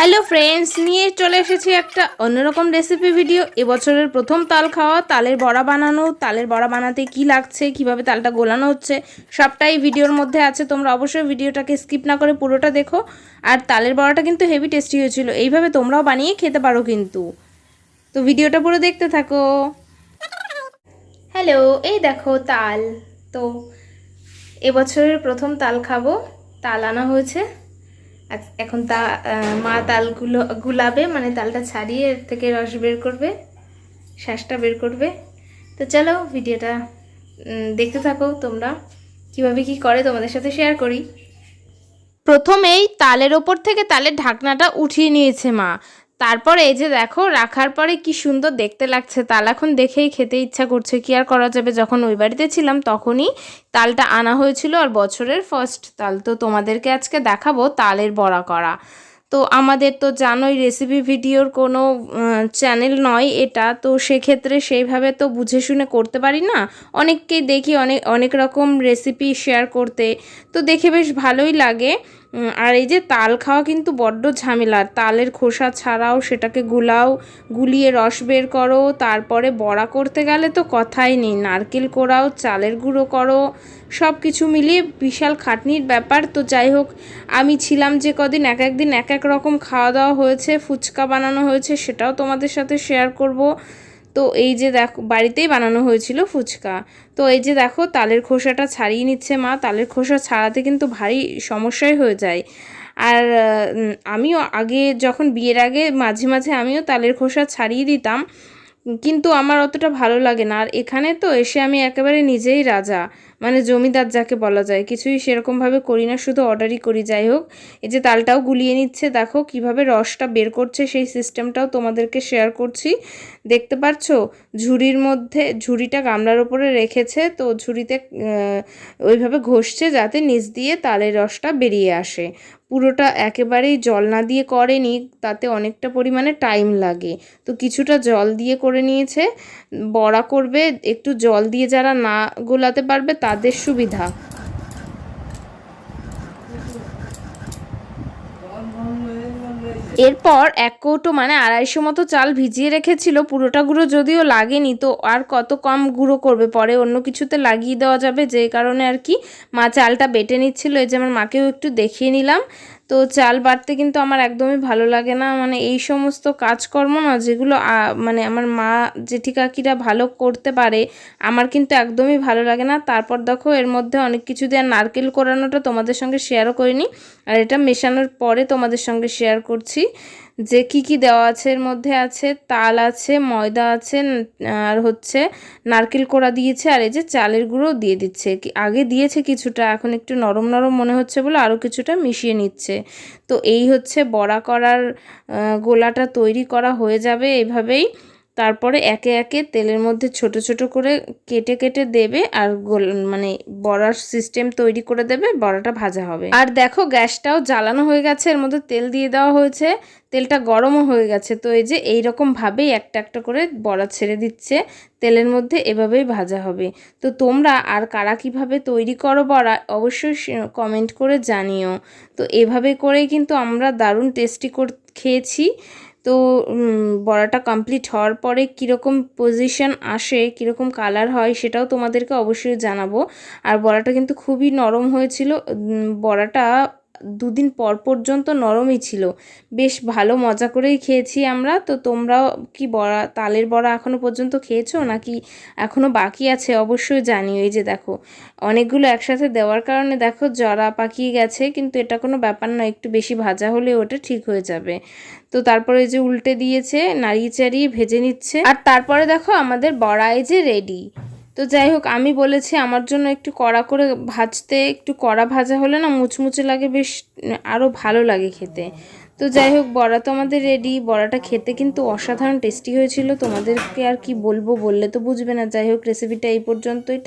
Hello friends, নিয়ে চলে এসেছি একটা অন্যরকম রেসিপি ভিডিও এবছরের প্রথম তাল খাওয়া, তালের বড়া বানানো, তালের বড়া বানাতে কি লাগছে, কীভাবে তালটা গোলানো হচ্ছে, সবটাই ভিডিওর মধ্যে আছে। তোমরা অবশ্যই ভিডিওটাকে স্কিপ না করে পুরোটা দেখো। আর তালের বড়াটা কিন্তু হেভি টেস্টি হয়েছিল, এইভাবে তোমরাও বানিয়ে খেতে পারো কিন্তু। তো ভিডিওটা পুরো দেখতে থাকো। হ্যালো, এই দেখো তাল। তো এবছরের প্রথম তাল খাব, তাল আনা হয়েছে। এখন তা মা তালগুলো গুলাবে মানে তালটা ছাড়িয়ে এর থেকে রস বের করবে শ্বাসটা বের করবে। তো চলো ভিডিওটা দেখতে থাকো তোমরা, কীভাবে কি করে তোমাদের সাথে শেয়ার করি। প্রথমেই তালের ওপর থেকে তালের ঢাকনাটা উঠিয়ে নিয়েছে মা। তারপর এই যে দেখো, রাখার পরে কি সুন্দর দেখতে লাগছে। তাল এখন দেখেই খেতে ইচ্ছা করছে। কি আর করা যাবে? যখন ওই বাড়িতে ছিলাম তখনই তালটা আনা হয়েছিল আর বছরের ফার্স্ট তাল। তো তোমাদেরকে আজকে দেখাবো তালের বড়া করা। তো আমাদের তো জানোই রেসিপি ভিডিওর কোনো চ্যানেল নয় এটা। তো সেক্ষেত্রে সেইভাবে তো বুঝে শুনে করতে পারি না। অনেককেই দেখি অনেক অনেক রকম রেসিপি শেয়ার করতে। তো দেখে বেশ ভালোই লাগে। আর এই যে তাল খাওয়া কিন্তু বড্ড ঝামেলা। তালের খোসা ছাড়াও সেটাকে গুলাও, গুলিয়ে রস বের করো, তারপরে বড়া করতে গেলে তো কথাই নেই। নারকেল কোড়াও চালের গুঁড়ো করো সব কিছু মিলিয়ে বিশাল খাটনির ব্যাপার। তো যাই হোক, আমি ছিলাম যে কদিন এক একদিন এক এক রকম খাওয়া দাওয়া হয়েছে, ফুচকা বানানো হয়েছে, সেটাও তোমাদের সাথে শেয়ার করব। তো এই যে দেখো, বাড়িতেই বানানো হয়েছিল ফুচকা। তো এই যে দেখো, তালের খোসাটা ছাড়িয়ে নিচ্ছে মা। তালের খোসা ছাড়াতে কিন্তু ভারী সমস্যাই হয়ে যায়। আর আমিও আগে যখন বিয়ের আগে মাঝে মাঝে আমিও তালের খোসা ছাড়িয়ে দিতাম, কিন্তু আমার অতটা ভালো লাগে না। আর এখানে তো এসে আমি একেবারে নিজেই রাজা। মানে জমিদার যাকে বলা যায়, কিছুই সেরকমভাবে করি না, শুধু অর্ডারই করি। যাই হোক, এই যে তালটাও গুলিয়ে নিচ্ছে, দেখো কীভাবে রসটা বের করছে সেই সিস্টেমটাও তোমাদেরকে শেয়ার করছি। দেখতে পাচ্ছ ঝুড়ির মধ্যে, ঝুড়িটা গামলার ওপরে রেখেছে, তো ঝুড়িতে ওইভাবে ঘষছে যাতে নিচ দিয়ে তালের রসটা বেরিয়ে আসে। পুরোটা একেবারেই জল না দিয়ে করেনি, তাতে অনেকটা পরিমাণে টাইম লাগে। তো কিছুটা জল দিয়ে করে নিয়েছে, বড়া করবে, একটু জল দিয়ে যারা না গোলাতে পারবে তাদের সুবিধা। এরপর এক কৌটো মানে আড়াইশো মতো চাল ভিজিয়ে রেখেছিল, পুরোটা গুঁড়ো যদিও লাগেনি, তো আর কত কম গুঁড়ো করবে? পরে অন্য কিছুতে লাগিয়ে দেওয়া যাবে, যে কারণে আর কি মা চালটা বেটে নিচ্ছিল। এই যে আমার মাকেও একটু দেখিয়ে নিলাম। তো চাল বাটতে কিন্তু আমার একদমই ভালো লাগে না। মানে এই সমস্ত কাজকর্ম না, যেগুলো মানে আমার মা জেঠি কাকিরা ভালো করতে পারে, আমার কিন্তু একদমই ভালো লাগে না। তারপর দেখো, এর মধ্যে অনেক কিছু দিয়ে নারকেল করানোটা তোমাদের সঙ্গে শেয়ারও করিনি, আর এটা মেশানোর পরে তোমাদের সঙ্গে শেয়ার করছি। যে কি কি দেওয়া আছে এর মধ্যে আছে, তাল আছে, ময়দা আছে আর হচ্ছে নারকেল কোড়া দিয়েছে, আর এই যে চালের গুঁড়ো দিয়ে দিচ্ছে। আগে দিয়েছে কিছুটা, এখন একটু নরম নরম মনে হচ্ছে বলে আরও কিছুটা মিশিয়ে নিচ্ছে। তো এই হচ্ছে বড়া করার গোলাটা তৈরি করা হয়ে যাবে এইভাবেই তারপরে একে একে তেলের মধ্যে ছোট ছোট করে কেটে কেটে দেবে আর গোল মানে বড়ার সিস্টেম তৈরি করে দেবে, বড়াটা ভাজা হবে। আর দেখো, গ্যাসটাও জ্বালানো হয়ে গেছে, এর মধ্যে তেল দিয়ে দেওয়া হয়েছে। তেলটা গরমও হয়ে গেছে, তো এই যে এই একটা একটা করে বড়া ছেড়ে দিচ্ছে, তেলের মধ্যে এভাবেই ভাজা হবে। তো তোমরা আর কারা কীভাবে তৈরি করো বড়া, অবশ্যই কমেন্ট করে জানিও। তো এভাবে করেই কিন্তু আমরা দারুণ টেস্টি কর খেয়েছি। তো বড়াটা কমপ্লিট হওয়ার পরে কীরকম পজিশন আসে, কীরকম কালার হয় সেটাও তোমাদেরকে অবশ্যই জানাব। আর বড়াটা কিন্তু খুবই নরম হয়েছিল। বড়াটা দুদিন পর পর্যন্ত নরমই ছিল। বেশ ভালো মজা করেই খেয়েছি আমরা। তো তোমরাও কি বড়া, তালের বড়া এখনও পর্যন্ত খেয়েছো নাকি এখনও বাকি আছে? অবশ্যই জানিও। এই যে দেখো, অনেকগুলো একসাথে দেওয়ার কারণে দেখো জরা পাকিয়ে গেছে, কিন্তু এটা কোনো ব্যাপার নয় একটু বেশি ভাজা হলে ওটা ঠিক হয়ে যাবে। তো তারপরে যে উল্টে দিয়েছে, নাড়িয়ে চাড়িয়ে ভেজে নিচ্ছে। আর তারপরে দেখো আমাদের বড়া এই যে রেডি তো যাই হোক, আমি বলেছি আমার জন্য একটু কড়া করে ভাজতে, একটু কড়া ভাজা হলে না মুচমুচে লাগে, বেশ আরও ভালো লাগে খেতে। তো যাই হোক, বড়া তো আমাদের রেডি বড়াটা খেতে কিন্তু অসাধারণ টেস্টি হয়েছিল। তোমাদেরকে আর কি বলব বললে তো বুঝবে না। যাই হোক রেসিপিটা এই পর্যন্তই।